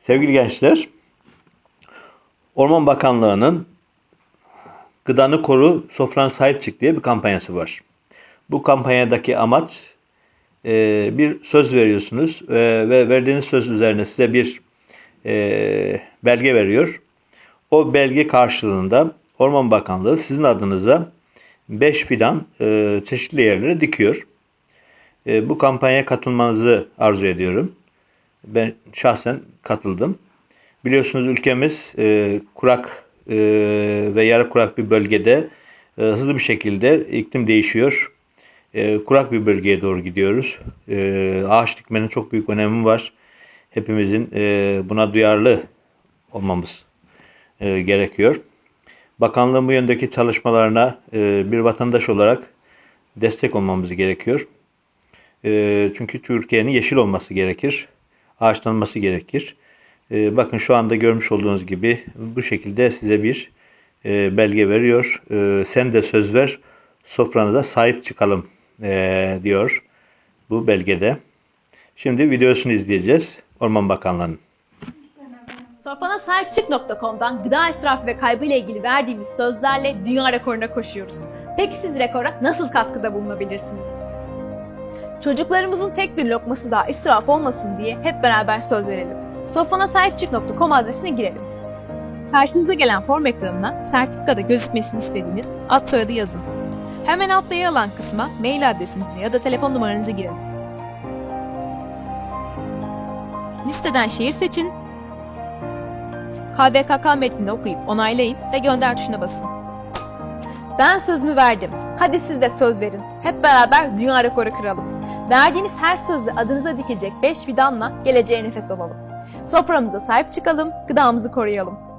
Sevgili gençler, Orman Bakanlığı'nın Gıdanı Koru, Sofrana Sahip Çık diye bir kampanyası var. Bu kampanyadaki amaç e, bir söz veriyorsunuz e, ve verdiğiniz söz üzerine size bir e, belge veriyor. O belge karşılığında Orman Bakanlığı sizin adınıza 5 fidan çeşitli yerlere dikiyor. Bu kampanyaya katılmanızı arzu ediyorum. Ben şahsen katıldım. Biliyorsunuz ülkemiz e, kurak e, ve yarı kurak bir bölgede e, hızlı bir şekilde iklim değişiyor. E, kurak bir bölgeye doğru gidiyoruz. E, ağaç dikmenin çok büyük önemi var. Hepimizin e, buna duyarlı olmamız e, gerekiyor. Bakanlığın bu yöndeki çalışmalarına e, bir vatandaş olarak destek olmamız gerekiyor. E, çünkü Türkiye'nin yeşil olması gerekir. Ağaçlanması gerekir. E, bakın şu anda görmüş olduğunuz gibi bu şekilde size bir e, belge veriyor. E, sen de söz ver, sofranıza sahip çıkalım e, diyor bu belgede. Şimdi videosunu izleyeceğiz Orman Bakanlığı'nın. Sofrana sahipçık.com'dan gıda israfı ve kaybı ile ilgili verdiğimiz sözlerle dünya rekoruna koşuyoruz. Peki siz rekora nasıl katkıda bulunabilirsiniz? Çocuklarımızın tek bir lokması daha israf olmasın diye hep beraber söz verelim. Sofranasahipçık.com adresine girelim. Karşınıza gelen form ekranına sertifikada gözükmesini istediğiniz ad soyadı yazın. Hemen altta yer alan kısma mail adresinizi ya da telefon numaranızı girin. Listeden şehir seçin KVKK metnini okuyup onaylayın ve gönder tuşuna basın. Ben sözümü verdim. Hadi siz de söz verin. Hep beraber dünya rekoru kıralım. Verdiğiniz her sözle adınıza dikilecek 5 fidanla geleceğe nefes olalım. Soframıza sahip çıkalım, gıdamızı koruyalım.